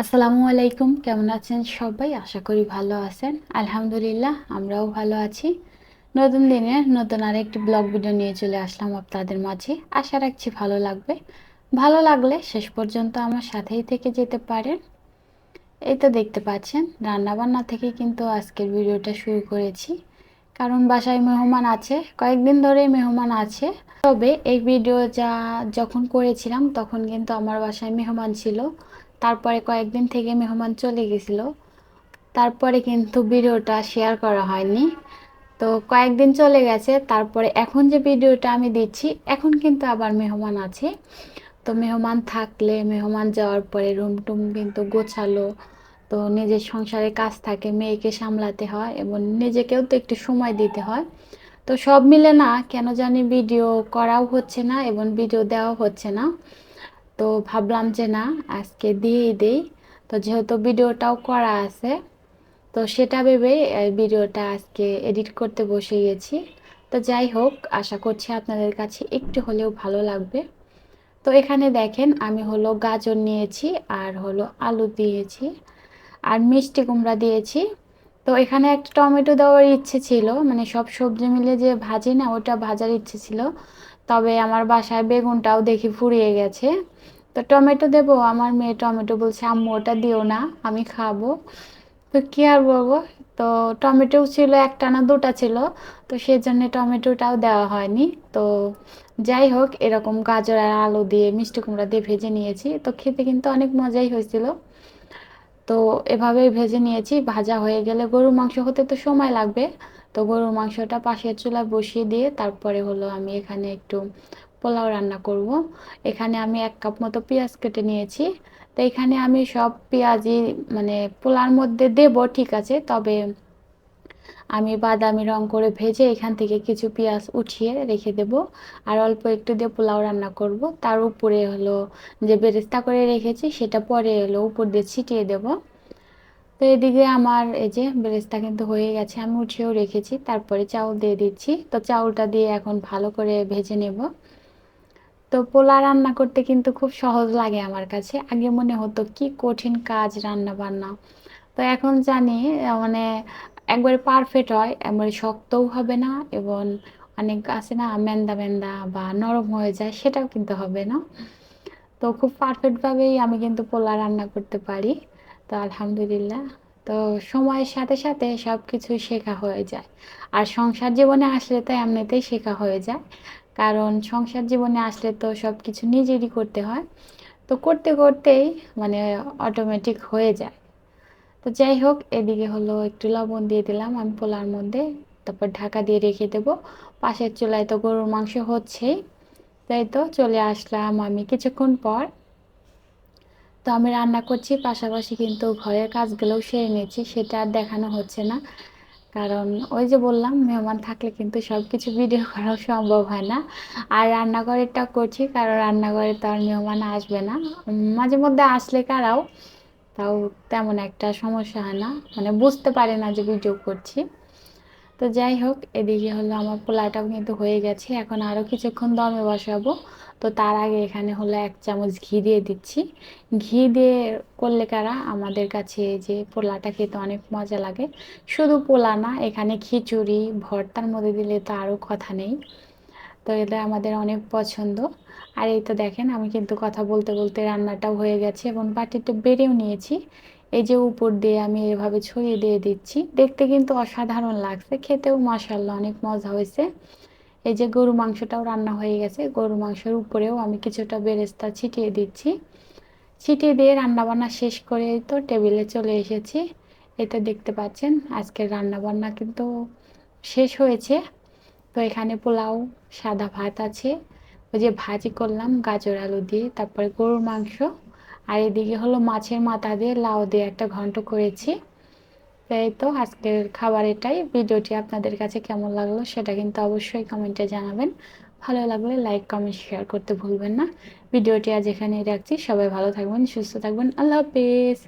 আসসালামু আলাইকুম, কেমন আছেন সবাই? আশা করি ভালো আছেন। আলহামদুলিল্লাহ, আমরাও ভালো আছি। নতুন দিনে নতুন আরেকটি ব্লগ ভিডিও নিয়ে চলে আসলাম আপনাদের মাঝে। আশা রাখছি ভালো লাগবে। ভালো লাগলে শেষ পর্যন্ত আমার সাথেই থেকে যেতে পারেন। এই তো দেখতে পাচ্ছেন, রান্নাবান্না থেকে কিন্তু আজকের ভিডিওটা শুরু করেছি। কারণ বাসায় মেহমান আছে, কয়েকদিন ধরে মেহমান আছে। তবে এই ভিডিও যা যখন করেছিলাম, তখন কিন্তু আমার বাসায় মেহমান ছিল। তারপরে কয়েকদিন থেকে মেহমান চলে গেছিল। তারপরে কিন্তু ভিডিওটা শেয়ার করা হয়নি। তো কয়েকদিন চলে গেছে, তারপরে এখন যে ভিডিওটা আমি দিচ্ছি, এখন কিন্তু আবার মেহমান আছে। তো মেহমান থাকলে, মেহমান যাওয়ার পরে রুম টুম কিন্তু গোছালো। তো নিজের সংসারে কাজ থাকে, মেয়েকে সামলাতে হয় এবং নিজেকেও তো একটু সময় দিতে হয়। তো সব মিলে না, কেন জানি ভিডিও করাও হচ্ছে না এবং ভিডিও দেওয়াও হচ্ছে না। তো ভাবলাম যে না, আজকে দিয়েই দেই। তো যেহেতু ভিডিওটাও করা আছে, তো সেটা ভেবে ভিডিওটা আজকে এডিট করতে বসে গেছি। তো যাই হোক, আশা করছি আপনাদের কাছে একটু হলেও ভালো লাগবে। তো এখানে দেখেন, আমি হলো গাজর নিয়েছি আর হলো আলু দিয়েছি আর মিষ্টি কুমড়া দিয়েছি। তো এখানে একটা টমেটো দেওয়ার ইচ্ছে ছিল মানে সব সবজি মিলে যে ভাজি না, ওটা ভাজার ইচ্ছে ছিল। তবে আমার বাসায় বেগুনটাও দেখি ফুরিয়ে গেছে। তো টমেটো দেবো, আমার মেয়ে টমেটো বলছে, আম্মু, ওটা দিও না, আমি খাব। তো কী আর বলব? তো টমেটো ছিল, একটা না দুটা ছিল, তো সেই জন্য টমেটোটাও দেওয়া হয়নি। তো যাই হোক, এরকম গাজর আর আলু দিয়ে মিষ্টি কুমড়া দিয়ে ভেজে নিয়েছি। তো খেতে কিন্তু অনেক মজাই হয়েছিল। তো এভাবেই ভেজে নিয়েছি, ভাজা হয়ে গেলে গরুর মাংস হতে তো সময় লাগবে। তো গরুর মাংসটা পাশের চুলায় বসিয়ে দিয়ে তারপরে হলো আমি এখানে একটু পোলাও রান্না করব। এখানে আমি এক কাপ মতো পেঁয়াজ কেটে নিয়েছি। তো এখানে আমি সব পেঁয়াজই মানে পোলার মধ্যে দেব, ঠিক আছে, তবে আমি বাদামি রং করে ভেজে এখান থেকে কিছু পেঁয়াজ উঠিয়ে রেখে দেব আর অল্প একটু দিয়ে পোলাও রান্না করব। তার উপরে হলো যে বেরেস্তা করে রেখেছি, সেটা পরে হলো উপর দিয়ে ছিটিয়ে দেব। তো এদিকে আমার এই যে বেরেস্তা কিন্তু হয়ে গেছে, আমি উঠিয়েও রেখেছি, তারপরে চাউল দিয়ে দিচ্ছি। তো চাউলটা দিয়ে এখন ভালো করে ভেজে নেব। তো পোলা রান্না করতে কিন্তু খুব সহজ লাগে আমার কাছে। আগে মনে হতো কি কঠিন কাজ রান্না বান্না। তো এখন জানি মানে একবারে পারফেক্ট হয়, একবারে শক্তও হবে না এবং অনেক আছে না, মেন্দা মেন্দা বা নরম হয়ে যায়, সেটাও কিন্তু হবে না। তো খুব পারফেক্টভাবেই আমি কিন্তু পোলা রান্না করতে পারি। তো আলহামদুলিল্লাহ। তো সময়ের সাথে সাথে সব কিছুই শেখা হয়ে যায়। আর সংসার জীবনে আসলে তো এমনিতেই শেখা হয়ে যায়। কারণ সংসার জীবনে আসলে তো সব কিছু নিজেরই করতে হয়। তো করতে করতেই মানে অটোমেটিক হয়ে যায়। তো যাই হোক, এদিকে হলো একটু লবণ দিয়ে দিলাম আমি পোলার মধ্যে। তারপর ঢাকা দিয়ে রেখে দেবো। পাশের চুলায় তো গরুর মাংস হচ্ছেই। তাই তো চলে আসলাম আমি কিছুক্ষণ পর। তো আমি রান্না করছি, পাশাপাশি কিন্তু ঘরের কাজগুলোও সেরে নিয়েছি, সেটা আর দেখানো হচ্ছে না। কারণ ওই যে বললাম, মেহমান থাকলে কিন্তু সব কিছু ভিডিও করাও সম্ভব হয় না। আর রান্নাঘরেরটা করছি, কারণ রান্নাঘরে তো আর মেহমান আসবে না। মাঝে মধ্যে আসলে কারাও, তাও তেমন একটা সমস্যা হয় না। মানে বুঝতে পারে না যে ভিডিও করছি। তো যাই হোক, এদিকে হলো আমার পোলাটাও কিন্তু হয়ে গেছে। এখন আরও কিছুক্ষণ দমে বসাবো। তো তার আগে এখানে হলো এক চামচ ঘি দিয়ে দিচ্ছি। ঘি দিয়ে করলে কারা? আমাদের কাছে যে পোলাটা খেতে অনেক মজা লাগে। শুধু পোলা না, এখানে খিচুড়ি, ভর্তার মধ্যে দিলে তো আরও কথা নেই। তো এটা আমাদের অনেক পছন্দ। আর এই তো দেখেন, আমি কিন্তু কথা বলতে বলতে রান্নাটাও হয়ে গেছে এবং বাটিটা বেড়েও নিয়েছি। এই যে উপর দিয়ে আমি এভাবে ছড়িয়ে দিয়ে দিচ্ছি। দেখতে কিন্তু অসাধারণ লাগছে, খেতেও মাসাল্লাহ অনেক মজা হয়েছে। এই যে গরু মাংসটাও রান্না হয়ে গেছে, গরু মাংসের উপরেও আমি কিছুটা বেরেস্তা ছিটিয়ে দিচ্ছি। ছিটিয়ে দিয়ে রান্নাবান্না শেষ করে তো টেবিলে চলে এসেছি। এটা দেখতে পাচ্ছেন আজকের রান্নাবান্না কিন্তু শেষ হয়েছে। তো এখানে পোলাও, সাদা ভাত আছে। ওই যে ভাজি করলাম, গাজর আলু দিয়ে, তারপরে গরুর মাংস। আর এদিকে হলো মাছের মাথা দিয়ে লাউ দিয়ে একটা ঘন্ট করেছি। এই তো আজকের খাবার এটাই। ভিডিওটি আপনাদের কাছে কেমন লাগল সেটা কিন্তু অবশ্যই কমেন্টে জানাবেন। ভালো লাগলে লাইক কমেন্ট শেয়ার করতে ভুলবেন না। ভিডিওটি আজ এখানেই রাখছি। সবাই ভালো থাকবেন, সুস্থ থাকবেন। আল্লাহ হাফিজ।